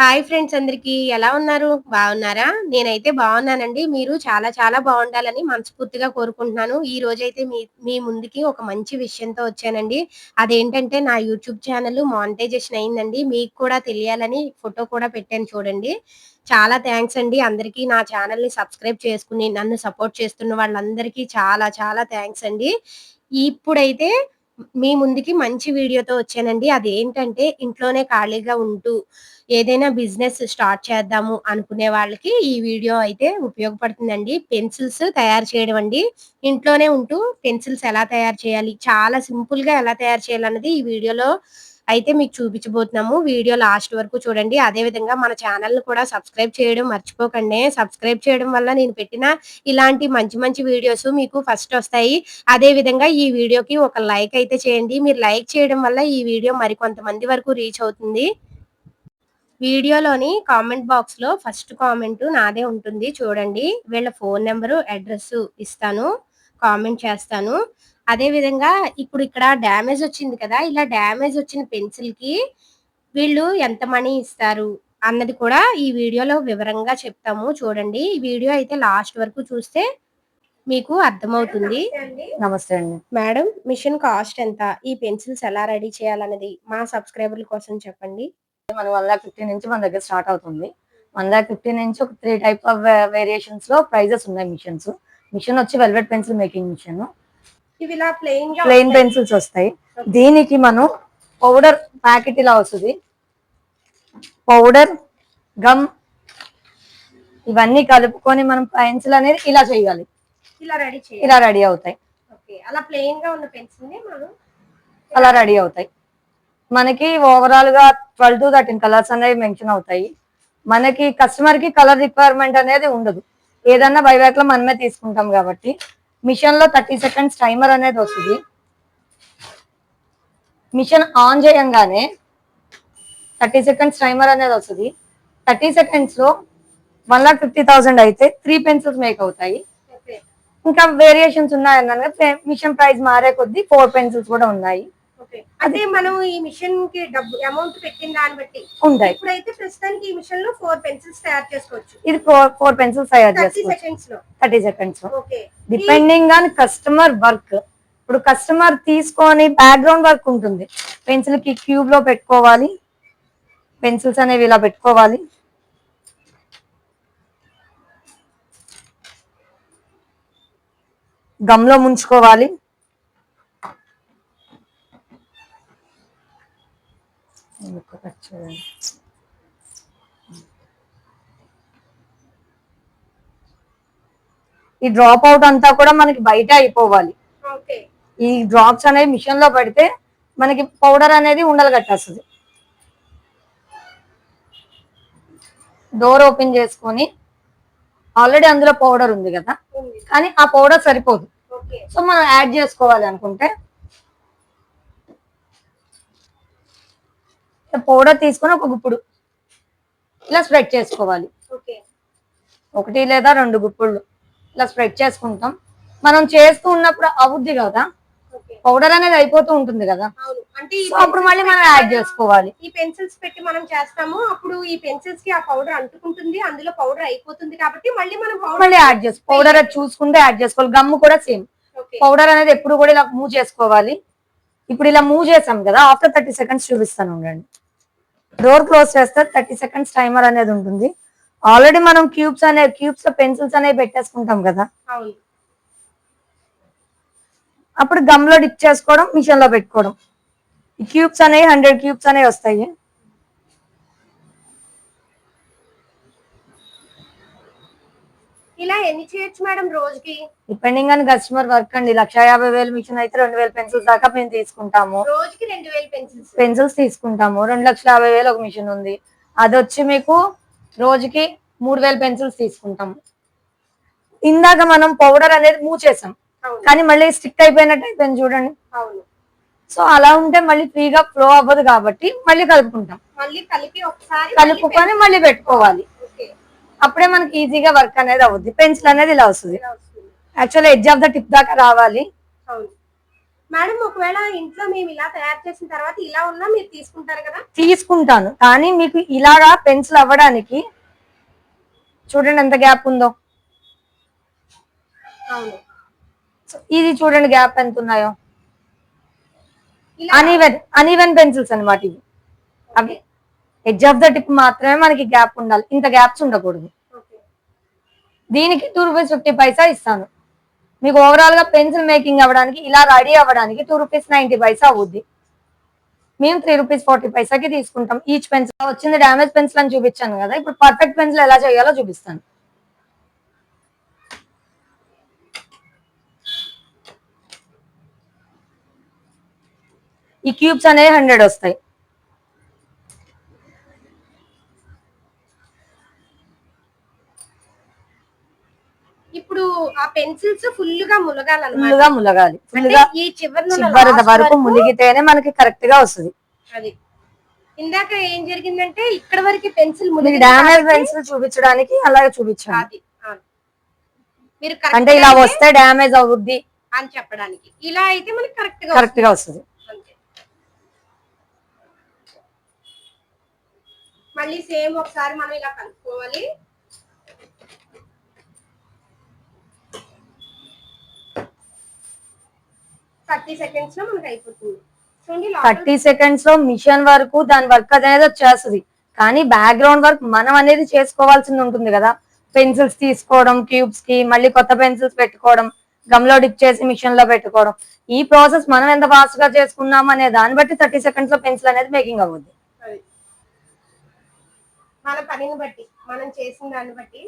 Hi friends అందరికి. ఎలా ఉన్నారు? బాగున్నారా? నేనైతే బాగున్నానండి. మీరు చాలా చాలా బాగుండాలని మనస్ఫూర్తిగా కోరుకుంటున్నాను. ఈ రోజైతే మీ మీ ముందుకి ఒక మంచి విషయంతో వచ్చానండి. అదేంటంటే నా యూట్యూబ్ ఛానల్ మానిటైజేషన్ అయిందండి. మీకు కూడా తెలియాలని ఫోటో కూడా పెట్టాను చూడండి. చాలా థ్యాంక్స్ అండి. అందరికీ నా ఛానల్ని సబ్స్క్రైబ్ చేసుకుని నన్ను సపోర్ట్ చేస్తున్న వాళ్ళందరికీ చాలా చాలా థ్యాంక్స్ అండి. ఇప్పుడైతే మీ ముందుకి మంచి వీడియోతో వచ్చానండి. అదేంటంటే ఇంట్లోనే ఖాళీగా ఉంటూ ఏదైనా బిజినెస్ స్టార్ట్ చేద్దాము అనుకునే వాళ్ళకి ఈ వీడియో అయితే ఉపయోగపడుతుందండి. పెన్సిల్స్ తయారు చేయడం అండి. ఇంట్లోనే ఉంటూ పెన్సిల్స్ ఎలా తయారు చేయాలి చాలా సింపుల్గా ఎలా తయారు చేయాలన్నది ఈ వీడియోలో అయితే మీకు చూపించబోతున్నాము. వీడియో లాస్ట్ వరకు చూడండి. అదే విధంగా మన ఛానల్ను కూడా సబ్స్క్రైబ్ చేయడం మర్చిపోకండి. సబ్స్క్రైబ్ చేయడం వల్ల నేను పెట్టిన ఇలాంటి మంచి మంచి వీడియోస్ మీకు ఫస్ట్ వస్తాయి. అదేవిధంగా ఈ వీడియోకి ఒక లైక్ అయితే చేయండి. మీరు లైక్ చేయడం వల్ల ఈ వీడియో మరికొంతమంది వరకు రీచ్ అవుతుంది. వీడియోలోని కామెంట్ బాక్స్లో ఫస్ట్ కామెంట్ నాదే ఉంటుంది. చూడండి. వీళ్ళ ఫోన్ నెంబరు అడ్రస్ ఇస్తాను. కామెంట్ చేస్తాను. అదే విధంగా ఇప్పుడు ఇక్కడ డ్యామేజ్ వచ్చింది కదా ఇలా డ్యామేజ్ వచ్చిన పెన్సిల్కి వీళ్ళు ఎంత మనీ ఇస్తారు అన్నది కూడా ఈ వీడియోలో వివరంగా చెప్తాము. చూడండి ఈ వీడియో అయితే లాస్ట్ వరకు చూస్తే మీకు అర్థమవుతుంది. నమస్తే అండి. మేడం మిషన్ కాస్ట్ ఎంత? ఈ పెన్సిల్స్ ఎలా రెడీ చేయాలన్నది మా సబ్స్క్రైబర్ల కోసం చెప్పండి. మన వన్ లాక్ ఫిఫ్టీ నుంచి మన దగ్గర స్టార్ట్ అవుతుంది. వన్ లాక్ ఫిఫ్టీ నుంచి ఒక త్రీ టైప్ ఆఫ్ వేరియేషన్స్లో ప్రైజెస్ ఉన్నాయి మిషన్స్. మిషన్ వచ్చి వెల్వెట్ పెన్సిల్ మేకింగ్ మిషన్. ఇవి ఇలా ప్లెయిన్గా ప్లెయిన్ పెన్సిల్స్ వస్తాయి. దీనికి మనం పౌడర్ ప్యాకెట్ ఇలా వస్తుంది. పౌడర్ గమ్ ఇవన్నీ కలుపుకొని మనం పెన్సిల్ అనేది ఇలా చేయాలి. ఇలా రెడీ చేయాలి. ఇలా రెడీ అవుతాయి. ఓకే అలా ప్లెయిన్గా ఉన్న పెన్సిల్ని మనం అలా రెడీ అవుతాయి. మనకి ఓవరాల్గా ట్వెల్వ్ టు థర్టీన్ కలర్స్ అనేవి మెన్షన్ అవుతాయి. మనకి కస్టమర్కి కలర్ రిక్వైర్మెంట్ అనేది ఉండదు. ఏదన్నా బైబ్యాక్లో మనమే తీసుకుంటాం కాబట్టి మిషన్లో థర్టీ సెకండ్స్ టైమర్ అనేది వస్తుంది. మిషన్ ఆన్ చేయంగానే థర్టీ సెకండ్స్ టైమర్ అనేది వస్తుంది. థర్టీ సెకండ్స్లో వన్ లాక్ ఫిఫ్టీ థౌసండ్ అయితే త్రీ పెన్సిల్స్ మేక్ అవుతాయి. ఇంకా వేరియేషన్స్ ఉన్నాయన్నాను మిషన్ ప్రైస్ మారే కొద్దీ ఫోర్ పెన్సిల్స్ కూడా ఉన్నాయి. అదే మనం ఈ మిషన్కి డబ్బు అమౌంట్ పెట్టిన దాన్ని బట్టి ఉంటాయి. ఇప్పుడైతే ప్రస్తుతానికి ఈ మిషన్లో ఫోర్ పెన్సిల్స్ తయారు చేసుకోవచ్చు. ఇది ఫోర్ పెన్సిల్స్ తయారు చేసుకోవచ్చు. సెకండ్స్లో thirty seconds okay. Depending on customer work. ఇప్పుడు కస్టమర్ తీసుకొని బ్యాక్గ్రౌండ్ వర్క్ ఉంటుంది. పెన్సిల్కి క్యూబ్లో పెట్టుకోవాలి. పెన్సిల్స్ అనేవి ఇలా పెట్టుకోవాలి. గమ్లో ముంచుకోవాలి. ముక్క కట్ చేయాలి. ఈ డ్రాప్ అవుట్ అంతా కూడా మనకి బయట అయిపోవాలి. ఈ డ్రాప్స్ అనేవి మిషన్లో పడితే మనకి పౌడర్ అనేది ఉండలు కట్టేస్తుంది. డోర్ ఓపెన్ చేసుకొని ఆల్రెడీ అందులో పౌడర్ ఉంది కదా? కానీ ఆ పౌడర్ సరిపోదు. సో మనం యాడ్ చేసుకోవాలి అనుకుంటే పౌడర్ తీసుకొని ఒక గుప్పుడు. ఇలా స్ప్రెడ్ చేసుకోవాలి. ఒకటి లేదా రెండు గుప్పుళ్ళు ఇలా స్ప్రెడ్ చేసుకుంటాం. మనం చేస్తూ ఉన్నప్పుడు అవుద్ది కదా? పౌడర్ అనేది అయిపోతూ ఉంటుంది కదా? అంటే అప్పుడు మళ్ళీ మనం యాడ్ చేసుకోవాలి. ఈ పెన్సిల్స్ పెట్టి మనం చేస్తాము. అప్పుడు ఈ పెన్సిల్స్కి ఆ పౌడర్ అంటుకుంటుంది. అందులో పౌడర్ అయిపోతుంది కాబట్టి మళ్ళీ మనం పౌడర్ మళ్ళీ యాడ్ చేసుకో పౌడర్ చూసుకుంటే యాడ్ చేసుకోవాలి. గమ్ము కూడా సేమ్ పౌడర్ అనేది ఎప్పుడు కూడా ఇలా మూవ్ చేసుకోవాలి. ఇప్పుడు ఇలా మూవ్ చేసాం కదా? ఆఫ్టర్ థర్టీ సెకండ్స్ చూపిస్తాను ఉండండి డోర్ క్లోజ్ చేస్తే థర్టీ సెకండ్స్ టైమర్ అనేది ఉంటుంది. ఆల్రెడీ మనం క్యూబ్స్ అనే క్యూబ్స్ పెన్సిల్స్ అనేవి పెట్టేసుకుంటాం కదా. అప్పుడు గమ్లో డిప్ చేసుకోవడం మిషన్లో పెట్టుకోవడం. ఈ క్యూబ్స్ అనేవి హండ్రెడ్ క్యూబ్స్ అనేవి వస్తాయి. ఇలా ఎన్ని చేయొచ్చు మేడం రోజుకి? డిపెండింగ్ ఆన్ కస్టమర్ వర్క్ అండి. లక్ష యాభై వేలు మిషన్ అయితే రెండు వేల పెన్సిల్స్ దాకా మేము తీసుకుంటాము. రోజుకి రెండు వేలు పెన్సిల్స్ పెన్సిల్స్ తీసుకుంటాము. రెండు లక్షల యాభై వేలు ఒక మిషన్ ఉంది. అది వచ్చి మీకు రోజుకి మూడు వేల పెన్సిల్స్ తీసుకుంటాము. ఇందాక మనం పౌడర్ అనేది మూవ్ చేసాం కానీ మళ్ళీ స్టిక్ అయిపోయినట్టు అయిపోయింది చూడండి. అవును. సో అలా ఉంటే మళ్ళీ ఫ్రీగా ఫ్లో అవ్వదు కాబట్టి మళ్ళీ కలుపుకుంటాం. మళ్ళీ కలిపి ఒకసారి కలుపుకొని మళ్ళీ పెట్టుకోవాలి. అప్పుడే మనకి ఈజీగా వర్క్ అనేది అవుద్ది. పెన్సిల్ అనేది ఇలా వస్తుంది. Actually edge of the tip దాకా రావాలి. అవును. మేడం ఒకవేళ ఇంట్లో మేము ఇలా తయారు చేసిన తర్వాత ఇలా ఉన్నా మీరు తీసుకుంటారు కదా? తీసుకుంటాను. కానీ మీకు ఇలాగా పెన్సిల్ అవ్వడానికి చూడండి ఎంత గ్యాప్ ఉందో. అవును. సో ఇది చూడండి గ్యాప్ ఎంత ఉన్నాయో. ఇలా అన్ఈవెన్ అన్ఈవెన్ పెన్సిల్స్ అన్నమాట ఇవి. అవి ఎడ్జ్ ఆఫ్ ద టిప్ మాత్రమే మనకి గ్యాప్ ఉండాలి. ఇంత గ్యాప్స్ ఉండకూడదు. దీనికి టూ రూపీస్ ఫిఫ్టీ పైసా ఇస్తాను. మీకు ఓవరాల్గా పెన్సిల్ మేకింగ్ అవ్వడానికి ఇలా రెడీ అవ్వడానికి టూ రూపీస్ నైన్టీ పైసా అవుద్ది. మేము త్రీ రూపీస్ ఫార్టీ పైసాకి తీసుకుంటాం. ఈచ్ పెన్సిల్ వచ్చింది డ్యామేజ్ పెన్సిల్ అని చూపించాను కదా. ఇప్పుడు పర్ఫెక్ట్ పెన్సిల్ ఎలా చేయాలో చూపిస్తాను. ఈ క్యూబ్స్ అనేవి హండ్రెడ్ వస్తాయి ఇప్పుడు ఆ పెన్సిల్స్ ఫుల్గా ములగాలన్నమాట. ఫుల్గా ములగాలి. ఫుల్ అంటే గా ఈ చివరి వరకు మునిగితేనే మనకి కరెక్ట్గా వస్తుంది. అది. ఇందాక ఏం జరిగిందంటే ఇక్కడ వరకు పెన్సిల్ మునిగి డ్యామేజ్ పెన్సిల్ చూపించడానికి అలాగే ఆ. మీరు అంటే ఇలా వస్తే డ్యామేజ్ అవుద్ది అని చెప్పడానికి. ఇలా అయితే మనకి కరెక్ట్గా కరెక్ట్గా వస్తుంది. మళ్ళీ సేమ్ ఒకసారి మనం ఇలా కలుపుకోవాలి థర్టీ సెకండ్స్లో మనకి అయిపోతుంది. థర్టీ సెకండ్స్లో మిషన్ వరకు దాని వర్క్ అనేది వచ్చేస్తుంది. కానీ బ్యాక్గ్రౌండ్ వర్క్ మనం అనేది చేసుకోవాల్సింది ఉంటుంది కదా. పెన్సిల్స్ తీసుకోవడం క్యూబ్స్కి మళ్ళీ కొత్త పెన్సిల్స్ పెట్టుకోవడం గమ్లో డిప్ చేసి మిషన్లో పెట్టుకోవడం. ఈ ప్రాసెస్ మనం ఎంత ఫాస్ట్గా చేసుకున్నాం అనే దాన్ని బట్టి థర్టీ సెకండ్స్లో పెన్సిల్ అనేది మేకింగ్ అవుద్ది. మన పనిని బట్టి మనం చేసిన దాన్ని బట్టి.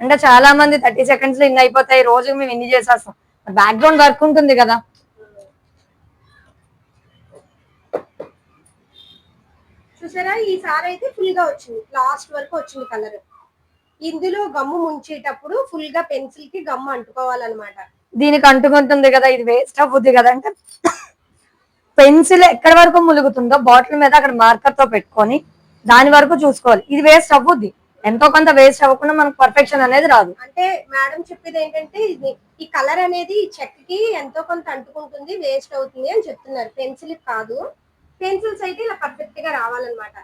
అంటే చాలా మంది థర్టీ సెకండ్స్లో ఇన్ని అయిపోతాయి రోజు మేము ఇన్ని చేసేస్తాం. బ్యాక్గ్రౌండ్ వర్క్ ఉంటుంది కదా. చూసారా? ఈసారి అయితే ఫుల్గా వచ్చింది. లాస్ట్ వరకు వచ్చింది కలర్ ఇందులో గమ్ము ముంచేటప్పుడు ఫుల్గా పెన్సిల్కి గమ్ము అంటుకోవాలన్నమాట. దీనికి అంటుకుంటుంది కదా ఇది వేస్ట్ అవుద్ది కదా అంటే పెన్సిల్ ఎక్కడి వరకు ములుగుతుందో బాటిల్ మీద అక్కడ మార్కర్తో పెట్టుకొని దాని వరకు చూసుకోవాలి. ఇది వేస్ట్ అవ్వద్ది ఎంతో కొంత వేస్ట్ అవ్వకుండా మనకు పర్ఫెక్షన్ అనేది రాదు. అంటే మేడం చెప్పేది ఏంటంటే ఈ కలర్ అనేది ఈ చెక్కకి ఎంతో కొంత అంటుకుంటుంది వేస్ట్ అవుతుంది అని చెప్తున్నారు. పెన్సిల్ కాదు. పెన్సిల్స్ అయితే ఇలా పర్ఫెక్ట్గా రావాలన్నమాట.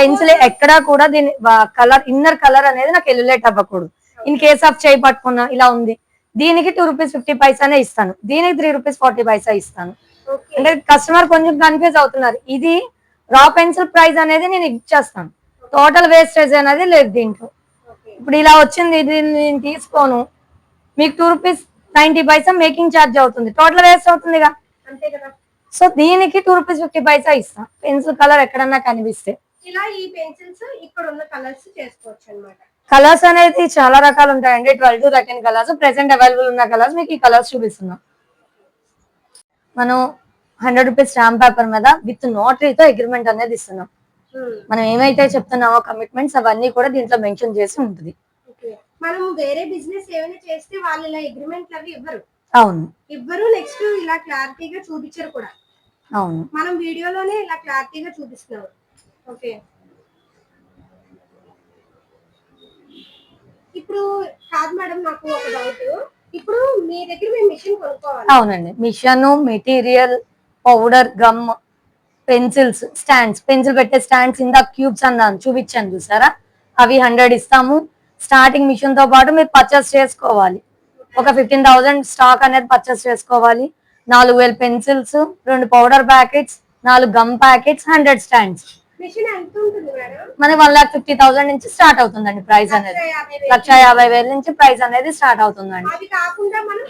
పెన్సిల్ ఎక్కడా కూడా దీని కలర్ ఇన్నర్ కలర్ అనేది నాకు ఎల్యులేట్ అవ్వకూడదు. ఇన్ కేస్ ఆఫ్ చేయి పట్టుకున్నా ఇలా ఉంది. దీనికి టూ రూపీస్ ఫిఫ్టీ పైసానే ఇస్తాను. దీనికి త్రీ రూపీస్ ఫార్టీ పైసా ఇస్తాను. అంటే కస్టమర్ కొంచెం కన్ఫ్యూజ్ అవుతున్నారు. ఇది రా పెన్సిల్ ప్రైస్ అనేది నేను ఇచ్చేస్తాను. టోటల్ వేస్టేజ్ అనేది లేదు దీంట్లో. ఇప్పుడు ఇలా వచ్చింది ఇది నేను తీసుకోను. మీకు two rupees ninety paisa making charge అవుతుంది. టోటల్ వేస్ట్ అవుతుందిగా. సో దీనికి టూ రూపీస్ ఫిఫ్టీ పైసా ఇస్తాం. పెన్సిల్ కలర్ ఎక్కడన్నా కనిపిస్తే. ఇలా ఈ పెన్సిల్స్ ఇక్కడ ఉన్న కలర్స్ చేసుకోవచ్చు అన్నమాట కలర్స్ అనేది చాలా రకాలు ఉంటాయండి. Twelve to thirteen colours present available ఉన్న కలర్స్ మీకు ఈ కలర్స్ చూపిస్తున్నాం. మనం హండ్రెడ్ రూపీస్ స్టాంప్ పేపర్ మీద విత్ నోటరీతో అగ్రిమెంట్ అనేది ఇస్తున్నాం. మనం ఏమైతే చెప్తున్నామో కమిట్మెంట్స్ అవన్నీ కూడా దీంట్లో మెన్షన్ చేసి ఉంటుంది. మనం వేరే బిజినెస్ ఏమైనా చేస్తే వాళ్ళు ఇలా అగ్రిమెంట్లు అవి ఇవ్వరు. అవును. ఇవ్వరు నెక్స్ట్ ఇలా క్లారిటీగా చూపించరు కూడా. అవును. మనం వీడియోలోనే ఇలా క్లారిటీగా చూపిస్తున్నాం. ఓకే. ఇప్పుడు కాదు మేడం నాకు ఒక డౌట్ ఇప్పుడు మీ దగ్గర మేము మిషన్ కొనుక్కోవాలి. అవునండి. Machine material powder gum pencils stands. Pencil పెట్టే స్టాండ్స్ ఇందా క్యూబ్స్ అన్నాను చూపించాను చూసారా? అవి హండ్రెడ్ ఇస్తాము. స్టార్టింగ్ మిషన్తో పాటు మీరు పర్చేస్ చేసుకోవాలి. ఒక ఫిఫ్టీన్ థౌసండ్ స్టాక్ అనేది పర్చేస్ చేసుకోవాలి. నాలుగు వేల పెన్సిల్స్ రెండు పౌడర్ ప్యాకెట్స్ నాలుగు గమ్ ప్యాకెట్స్ హండ్రెడ్ స్టాండ్స్. మనకి వన్ లాక్ ఫిఫ్టీ థౌసండ్ నుంచి స్టార్ట్ అవుతుందండి ప్రైస్ అనేది. లక్ష యాభై వేల నుంచి ప్రైస్ అనేది స్టార్ట్ అవుతుందండి. మనం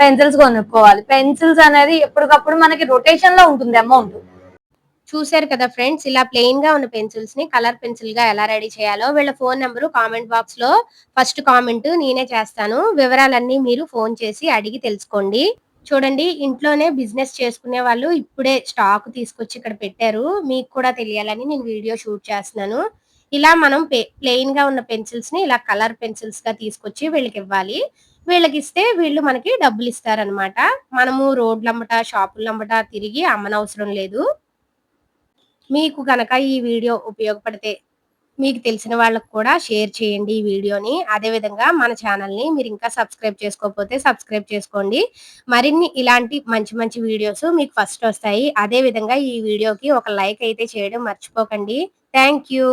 పెన్సిల్స్ కొనుక్కోవాలి. పెన్సిల్స్ అనేది ఎప్పటికప్పుడు మనకి రొటేషన్లో ఉంటుంది అమౌంట్. చూశారు కదా ఫ్రెండ్స్ ఇలా ప్లెయిన్గా ఉన్న పెన్సిల్స్ని కలర్ పెన్సిల్గా ఎలా రెడీ చేయాలో వీళ్ళ ఫోన్ నెంబర్ కామెంట్ బాక్స్లో ఫస్ట్ కామెంట్ నేనే చేస్తాను. వివరాలన్నీ మీరు ఫోన్ చేసి అడిగి తెలుసుకోండి. చూడండి ఇంట్లోనే బిజినెస్ చేసుకునే వాళ్ళు ఇప్పుడే స్టాక్ తీసుకొచ్చి ఇక్కడ పెట్టారు. మీకు కూడా తెలియాలని నేను వీడియో షూట్ చేస్తున్నాను. ఇలా మనం ప్లెయిన్గా ఉన్న పెన్సిల్స్ని ఇలా కలర్ పెన్సిల్స్గా తీసుకొచ్చి వీళ్ళకి ఇవ్వాలి. వీళ్ళకి ఇస్తే వీళ్ళు మనకి డబ్బులు ఇస్తారనమాట మనము రోడ్లమ్మట షాపులమ్మట తిరిగి అమ్మనవసరం లేదు. మీకు కనుక ఈ వీడియో ఉపయోగపడితే మీకు తెలిసిన వాళ్ళకి కూడా షేర్ చేయండి ఈ వీడియోని. అదే విధంగా మన ఛానల్‌ని మీరు ఇంకా సబ్స్క్రైబ్ చేసుకోకపోతే సబ్స్క్రైబ్ చేసుకోండి. మరిన్ని ఇలాంటి మంచి మంచి వీడియోస్ మీకు ఫస్ట్ వస్తాయి. అదే విధంగా ఈ వీడియోకి ఒక లైక్ అయితే చేయడం మర్చిపోకండి. Thank you.